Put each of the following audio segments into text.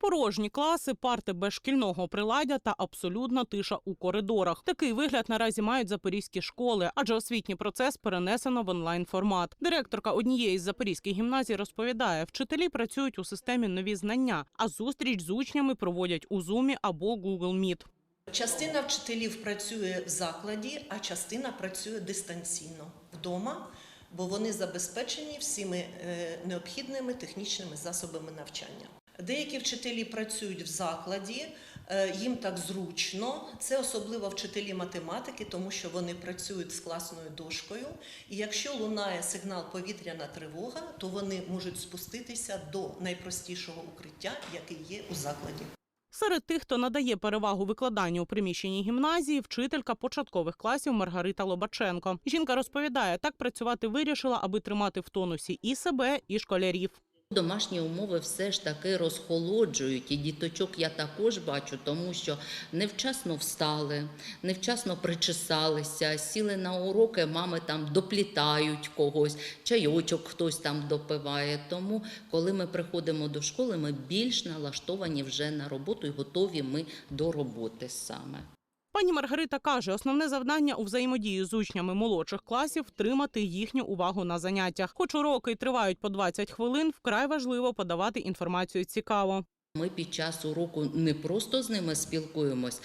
Порожні класи, парти без шкільного приладдя та абсолютна тиша у коридорах. Такий вигляд наразі мають запорізькі школи, адже освітній процес перенесено в онлайн формат. Директорка однієї з запорізьких гімназій розповідає, вчителі працюють у системі нові знання, а зустріч з учнями проводять у Zoom або Google Meet. Частина вчителів працює в закладі, а частина працює дистанційно вдома, бо вони забезпечені всіми е, необхідними технічними засобами навчання. Деякі вчителі працюють в закладі, е, їм так зручно. Це особливо вчителі математики, тому що вони працюють з класною дошкою. І якщо лунає сигнал повітряна тривога, то вони можуть спуститися до найпростішого укриття, яке є у закладі. Серед тих, хто надає перевагу викладанню у приміщенні гімназії, вчителька початкових класів Маргарита Лобаченко. Жінка розповідає, так працювати вирішила, аби тримати в тонусі і себе, і школярів. Домашні умови все ж таки розхолоджують, і діточок я також бачу, тому що невчасно встали, невчасно причесалися, сіли на уроки, мами там доплітають когось, чайочок хтось там допиває. Тому, коли ми приходимо до школи, ми більш налаштовані вже на роботу і готові ми до роботи саме. Пані Маргарита каже, основне завдання у взаємодії з учнями молодших класів втримати їхню увагу на заняттях. Хоч уроки тривають по 20 хвилин, вкрай важливо подавати інформацію цікаво. Ми під час уроку не просто з ними спілкуємось,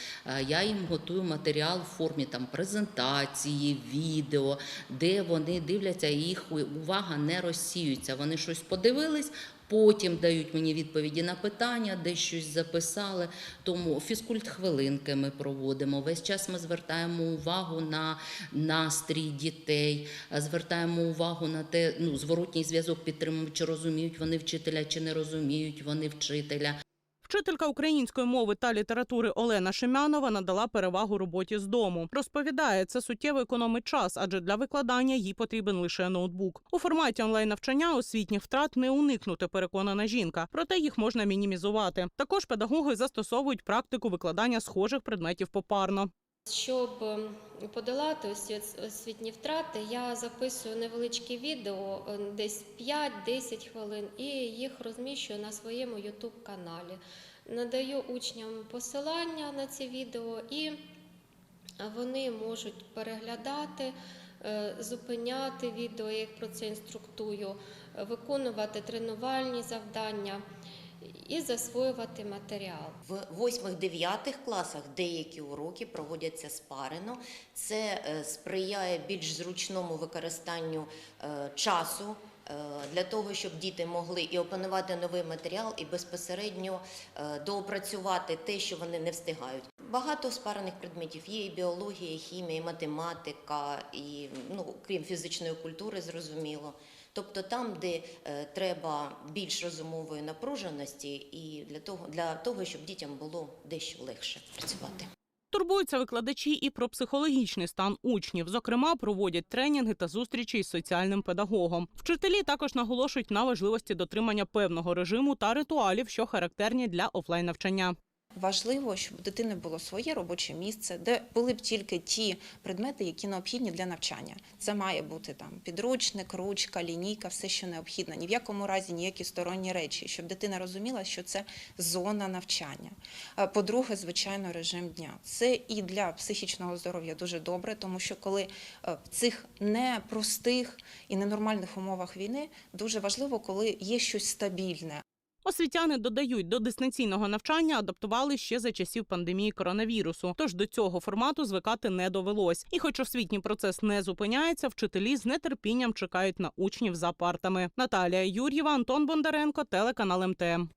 я їм готую матеріал в формі там презентації, відео, де вони дивляться, їх увага не розсіюється. Вони щось подивились, потім дають мені відповіді на питання, де щось записали. Тому фізкульт хвилинки ми проводимо. Весь час ми звертаємо увагу на настрій дітей, звертаємо увагу на те, ну зворотній зв'язок підтримуємо, чи розуміють вони вчителя, чи не розуміють вони вчителя. Вчителька української мови та літератури Олена Шемянова надала перевагу роботі з дому. Розповідає, це суттєво економить час, адже для викладання їй потрібен лише ноутбук. У форматі онлайн навчання освітніх втрат не уникнути, переконана жінка, проте їх можна мінімізувати. Також педагоги застосовують практику викладання схожих предметів попарно. Щоб подолати ось освітні втрати, я записую невеличкі відео, е, десь 5-10 хвилин, і їх розміщую на своєму YouTube каналі. Надаю учням посилання на ці відео, і вони можуть переглядати, е, зупиняти відео, я їх про це інструктую, е, виконувати тренувальні завдання і засвоювати матеріал. В 8-9 класах деякі уроки проводяться спарено. Це е, сприяє більш зручному використанню е, часу. е, Для того щоб діти могли і опанувати новий матеріал, і безпосередньо доопрацювати те, що вони не встигають. Багато спарених предметів є і біологія, і хімія, і математика, і ну крім фізичної культури, зрозуміло. Тобто там, де е, треба більш розумової напруженості, і для того, для того, щоб дітям було дещо легше працювати. Турбуються викладачі і про психологічний стан учнів. Зокрема, проводять тренінги та зустрічі із соціальним педагогом. Вчителі також наголошують на важливості дотримання певного режиму та ритуалів, що характерні для офлайн навчання. Важливо, щоб у дитини було своє робоче місце, де були б тільки ті предмети, які необхідні для навчання. Це має бути там підручник, ручка, лінійка, все, що необхідно. Ні в якому разі ніякі сторонні речі, щоб дитина розуміла, що це зона навчання. По-друге, звичайно, режим дня. Це і для психічного здоров'я дуже добре, тому що коли в цих непростих і ненормальних умовах війни дуже важливо, коли є щось стабільне, Освітяни додають, до дистанційного навчання адаптували ще за часів пандемії коронавірусу. Тож до цього формату звикати не довелось. І, хоч освітній процес не зупиняється, вчителі з нетерпінням чекають на учнів за партами. Наталія Юр'єва, Антон Бондаренко, телеканал МТМ.